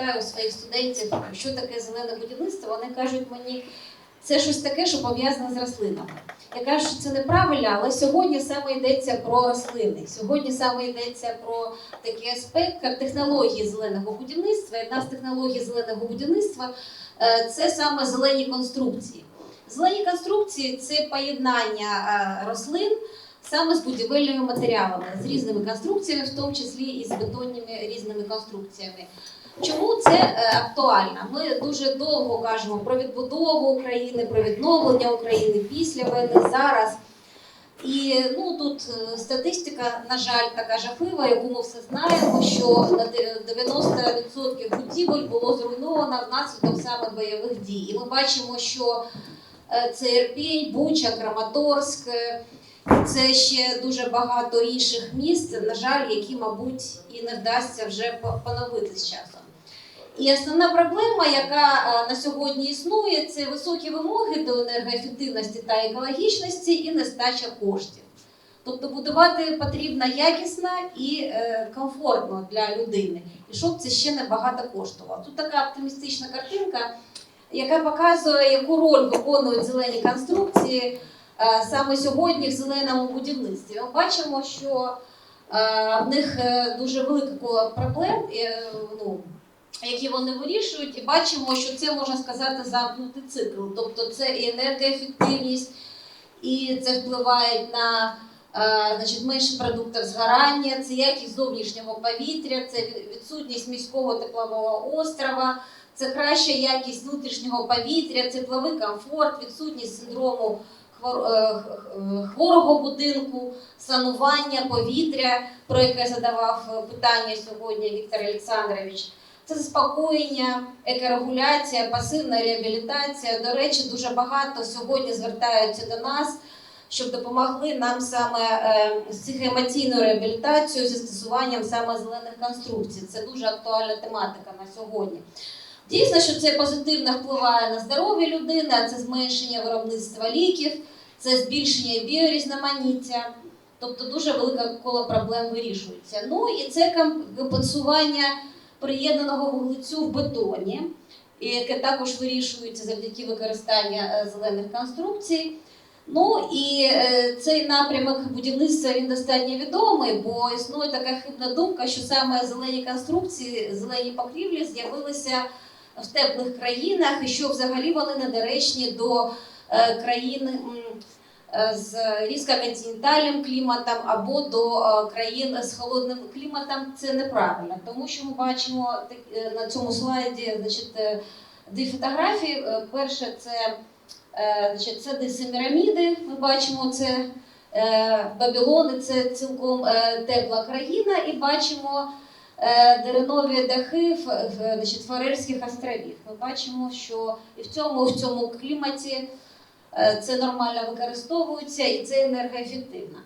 питаю у своїх студентів, що таке зелене будівництво, вони кажуть мені, це щось таке, що пов'язане з рослинами. Я кажу, що це неправильно, але сьогодні саме йдеться про рослини. Сьогодні саме йдеться про такий аспект, як технології зеленого будівництва. І Одна з технологій зеленого будівництва е, це саме зелені конструкції. Зелені конструкції це поєднання е, рослин саме з будівельними матеріалами, з різними конструкціями, в тому числі і з бетонними різними конструкціями. Чому це е, актуально? Ми дуже довго кажемо про відбудову України, про відновлення України після війни зараз. І ну тут е, статистика, на жаль, така жахлива, яку ми все знаємо, що на 90% будівель було зруйновано внаслідок саме бойових дій. І ми бачимо, що е, це Ірпінь, Буча, Краматорськ, це ще дуже багато інших міст, на жаль, які, мабуть, і не вдасться вже поновити з часом. І основна проблема, яка е, на сьогодні існує, це високі вимоги до енергоефективності та екологічності і нестача коштів. Тобто будувати потрібно якісно і е, комфортно для людини, і щоб це ще не багато коштувало. Тут така оптимістична картинка, яка показує, яку роль виконують зелені конструкції саме сьогодні в зеленому будівництві. Ми бачимо, що е, в них е, дуже велике коло проблем. е, ну, які вони вирішують, і бачимо, що це можна сказати замкнутий цикл. Тобто це і енергоефективність, і це впливає на е, значить, менше продуктів згорання, це якість зовнішнього повітря, це відсутність міського теплового острова, це краща якість внутрішнього повітря, тепловий комфорт, відсутність синдрому е, хворого будинку, санування повітря, про яке задавав е, питання сьогодні Віктор Олександрович. Це заспокоєння, екорегуляція, пасивна реабілітація. До речі, дуже багато сьогодні звертаються до нас, щоб допомогли нам саме е, з психоемоційною реабілітацією зі застосуванням саме зелених конструкцій. Це дуже актуальна тематика на сьогодні. Дійсно, що це позитивно впливає на здоров'я людини, це зменшення виробництва ліків, це збільшення біорізноманіття. Тобто дуже велике коло проблем вирішується. Ну і це компенсування приєднаного вуглецю в бетоні, яке також вирішується завдяки використанню е, зелених конструкцій. Ну і е, цей напрямок будівництва він достатньо відомий, бо існує така хибна думка, що саме зелені конструкції, зелені покрівлі з'явилися в теплих країнах, і що взагалі вони недоречні до е, країн е, з різкоконтинентальним кліматом або до е, країн з холодним кліматом. Це неправильно, тому що ми бачимо на цьому слайді значить, дві фотографії. Перше це Значить, це десь Семіраміди, ми бачимо це Бабілони, це цілком тепла країна, і бачимо деренові дахи значить, Фарерських островів. Ми бачимо, що і в цьому, в цьому кліматі е, це нормально використовується і це енергоефективно.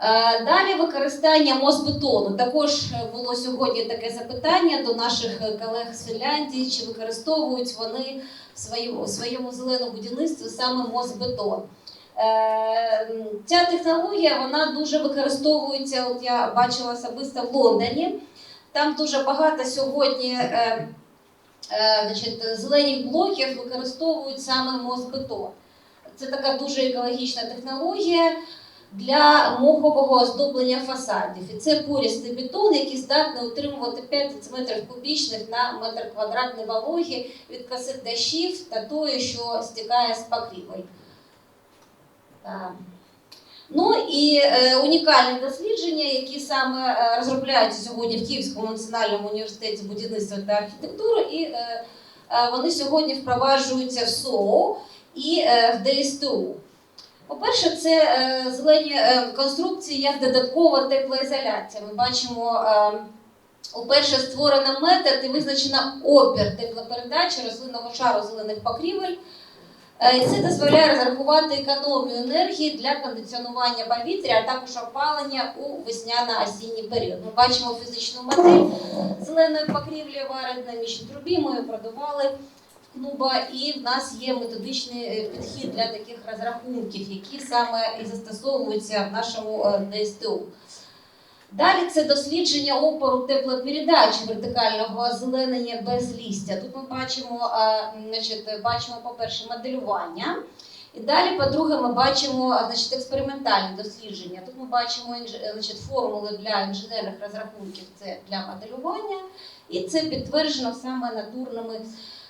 Е, Далі використання мозбетону. Також було сьогодні таке запитання до наших колег з Фінляндії, чи використовують вони в своєму, в своєму зеленому будівництві саме мозбетон. Е, Ця технологія вона дуже використовується. От я бачила особисто в Лондоні. Там дуже багато сьогодні е, е, значить, зелених блоків використовують саме мозбетон. Це така дуже екологічна технологія для мохового оздоблення фасадів. І це порістий бетон, який здатний утримувати 5 см кубічних на метр квадратний вологі від касет дощів та тої, що стікає з покрівель. Ну і е, унікальні дослідження, які саме е, розробляються сьогодні в Київському національному університеті будівництва та архітектури, і е, вони сьогодні впроваджуються в СОУ і в ДСТУ. По-перше, це зелені конструкції як додаткова теплоізоляція. Ми бачимо, уперше створено метод і визначено опір теплопередачі рослинного шару зелених покрівель. Е, Це дозволяє розрахувати економію енергії для кондиціонування повітря, а також опалення у весняно-осінній період. Ми бачимо фізичну модель зеленої покрівлі в аеродинамічній трубі. Ми її продавали в клуба, і в нас є методичний е, підхід для таких розрахунків, які саме і застосовуються в нашому е, ДСТУ. Далі це дослідження опору теплопередачі вертикального озеленення без лістя. Тут ми бачимо, е, значить, бачимо, по-перше, моделювання. І далі, по-друге, ми бачимо значить, експериментальні дослідження. Тут ми бачимо е, значить, формули для інженерних розрахунків це для моделювання, і це підтверджено саме натурними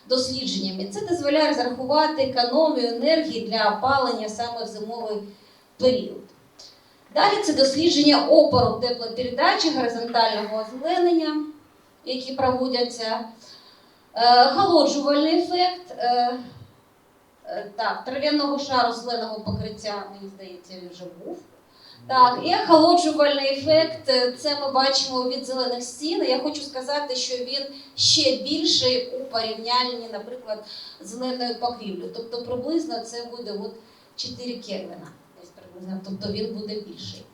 дослідженнями. Це дозволяє розрахувати економію енергії для опалення саме в зимовий період. Далі це дослідження опору теплопередачі, горизонтального озеленення, які проводяться. Е, Холоджувальний ефект. е, е, Так, трав'яного шару зеленого покриття, мені здається, він вже був. Так, і охолоджувальний ефект. Це ми бачимо від зелених стін. Я хочу сказати, що він ще більший у порівнянні, наприклад, зеленою покрівлею. Тобто приблизно це буде от 4 Кельвіна. Тобто він буде більший.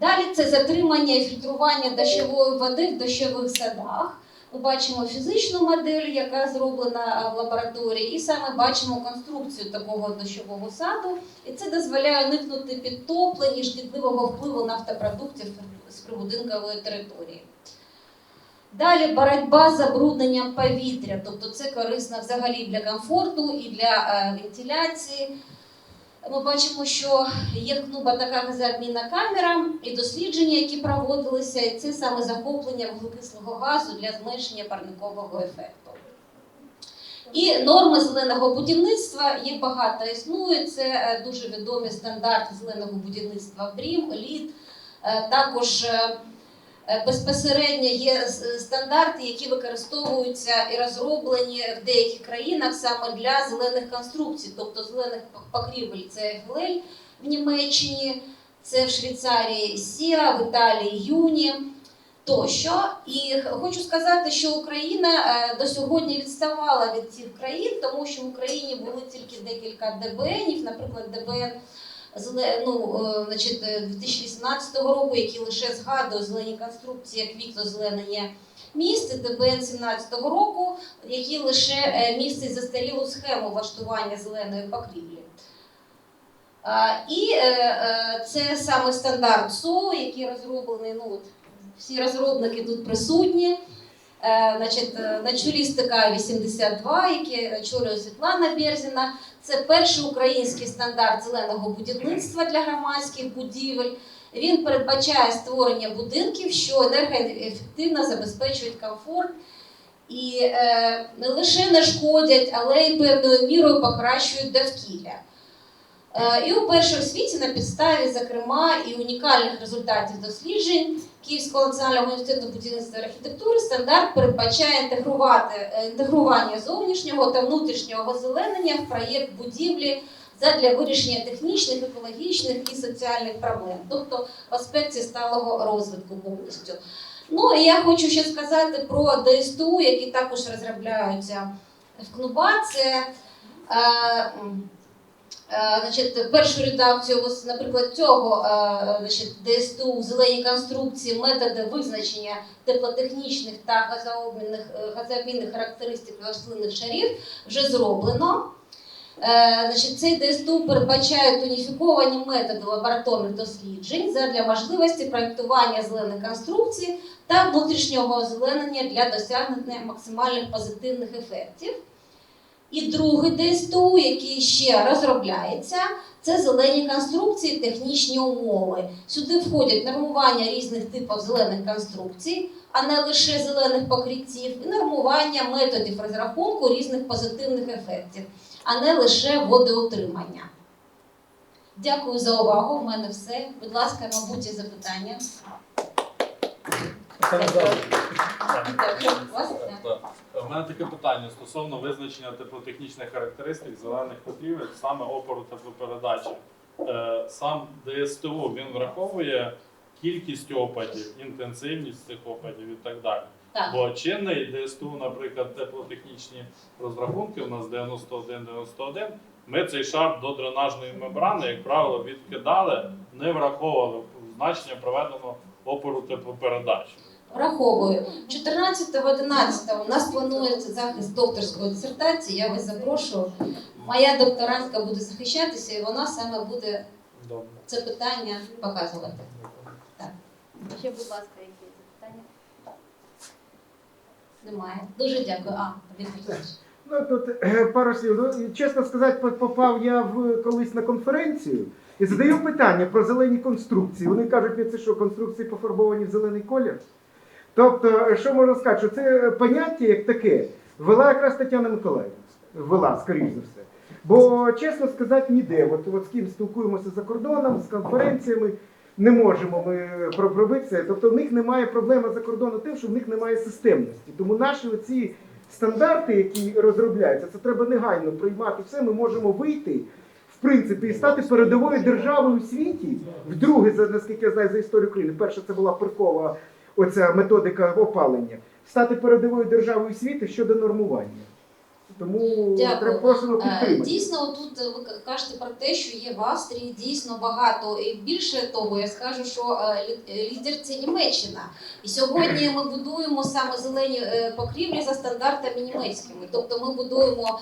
Далі це затримання і фільтрування дощової води в дощових садах. Ми бачимо фізичну модель, яка зроблена в лабораторії, і саме бачимо конструкцію такого дощового саду. І це дозволяє уникнути підтоплень і шкідливого впливу нафтопродуктів з прибудинкової території. Далі боротьба з забрудненням повітря, тобто це корисно взагалі для комфорту і для е, вентиляції. Ми бачимо, що є ткнуба така газообмінна камера і дослідження, які проводилися, і це саме захоплення вуглекислого газу для зменшення парникового ефекту. І норми зеленого будівництва їх багато існує. Це е, дуже відомі стандарти зеленого будівництва БРІМ, ЛІД. Е, Також е, безпосередньо є стандарти, які використовуються і розроблені в деяких країнах саме для зелених конструкцій, тобто зелених покрівель. Це ФЛЛ в Німеччині, це в Швейцарії СІА, в Італії Юні тощо. І хочу сказати, що Україна е, до сьогодні відставала від цих країн, тому що в Україні були тільки декілька ДБНів, наприклад, ДБН ну, е, значить, е, 2018 року, який лише згадує зелені конструкції як вікно зеленення міст, і ДБН 17 року, який лише е, містить застарілу схему влаштування зеленої покрівлі. І е, е, це саме стандарт СО, який розроблений. Ну, всі розробники тут присутні. Е, Значить, е, на чолі стика 82, який очолює Світлана Берзіна. Це перший український стандарт зеленого будівництва для громадських будівель. Він передбачає створення будинків, що енергоефективно забезпечують комфорт і е, не лише не шкодять, але й певною мірою покращують довкілля. Е, І уперше у світі на підставі, зокрема, і унікальних результатів досліджень Київського національного університету будівництва і архітектури стандарт передбачає інтегрувати е, інтегрування зовнішнього та внутрішнього озеленення в проєкт будівлі задля вирішення технічних, екологічних і соціальних проблем, тобто в аспекті сталого розвитку повністю. Ну і я хочу ще сказати про ДСТУ, які також розробляються в КНУБА. Це Е, Значить, першу редакцію, ось, наприклад, цього е, значить, ДСТУ зелені конструкції, методи визначення теплотехнічних та газообмінних, е, газообмінних характеристик рослинних шарів вже зроблено. Е, Значить, цей ДСТУ передбачає тоніфіковані методи лабораторних досліджень задля можливості проєктування зелених конструкцій та внутрішнього озеленення для досягнення максимальних позитивних ефектів. І другий ДСТУ, який ще розробляється, це зелені конструкції, технічні умови. Сюди входять нормування різних типів зелених конструкцій, а не лише зелених покриттів, і нормування методів розрахунку різних позитивних ефектів, а не лише водоутримання. Дякую за увагу. У мене все. Будь ласка, мабуть, запитання. У мене таке питання стосовно визначення теплотехнічних характеристик зелених покрівель, саме опору теплопередачі. Е, Сам ДСТУ він враховує кількість опадів, інтенсивність цих опадів і так далі. Так. Бо чинний ДСТУ, наприклад, теплотехнічні розрахунки у нас 91-91, ми цей шар до дренажної мембрани, як правило, відкидали, не враховували значення проведеного опору теплопередачі. Враховую. 14-11 у нас планується захист докторської дисертації. Я вас запрошую. Моя докторантка буде захищатися, і вона саме буде це питання показувати. Ще, будь ласка, які запитання? Немає. Дуже дякую. А, Віктор Ну тут е, пару слів. Ну, чесно сказати, попав я в колись на конференцію і задаю питання про зелені конструкції. Вони кажуть, «Ні, це що, конструкції пофарбовані в зелений колір? Тобто, що можна сказати, що це поняття як таке ввела якраз Тетяна Миколаївна. Ввела, скоріш за все. Бо, чесно сказати, ніде. От, от з ким спілкуємося за кордоном, з конференціями, не можемо ми про- пробити це. Тобто в них немає проблеми за кордоном тим, що в них немає системності. Тому наші оці стандарти, які розробляються, це треба негайно приймати все. Ми можемо вийти. В принципі, і стати передовою державою у світі, вдруге, за наскільки я знаю за історію України, перша це була паркова оця методика опалення, стати передовою державою світу щодо нормування. Тому Дякую. просимо Е, підтримати. Дійсно, тут е, ви кажете про те, що є в Австрії дійсно багато. І більше того, я скажу, що е, лі- лідер це Німеччина. І сьогодні ми будуємо саме зелені покрівлі за стандартами німецькими. Тобто ми будуємо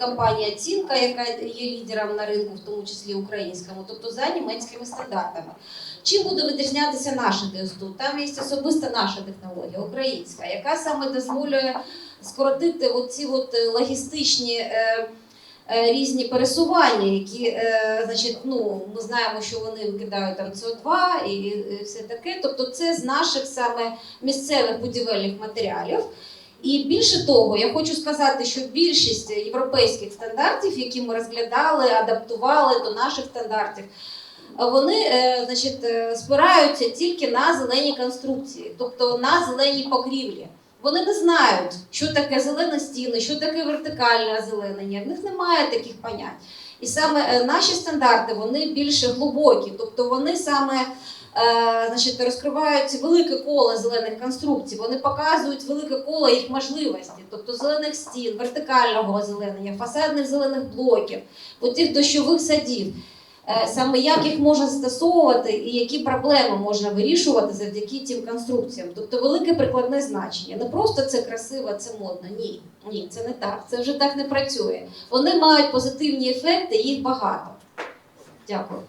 компанія Цінка, яка є лідером на ринку, в тому числі українському, тобто за німецькими стандартами. Чим буде відрізнятися наше ДСТУ? Там є особиста наша технологія, українська, яка саме дозволює скоротити оці от е, логістичні е, е, різні пересування, які, значить, ну, ми знаємо, що вони викидають там СО2 і, все таке. Тобто це з наших саме місцевих будівельних матеріалів. І більше того, я хочу сказати, що більшість європейських стандартів, які ми розглядали, адаптували до наших стандартів, вони значить, спираються тільки на зелені конструкції, тобто на зелені покрівлі. Вони не знають, що таке зелені стіни, що таке вертикальне озеленення. В них немає таких понять. І саме е, наші стандарти вони більш глибокі, тобто вони саме е, значить, розкривають велике коло зелених конструкцій, вони показують велике коло їх можливостей, тобто зелених стін, вертикального озеленення, фасадних зелених блоків, оцих дощових садів. Е, Саме як їх можна застосовувати і які проблеми можна вирішувати завдяки цим конструкціям. Тобто велике прикладне значення. Не просто це красиво, це модно. Ні, ні, це не так. Це вже так не працює. Вони мають позитивні ефекти, їх багато. Дякую.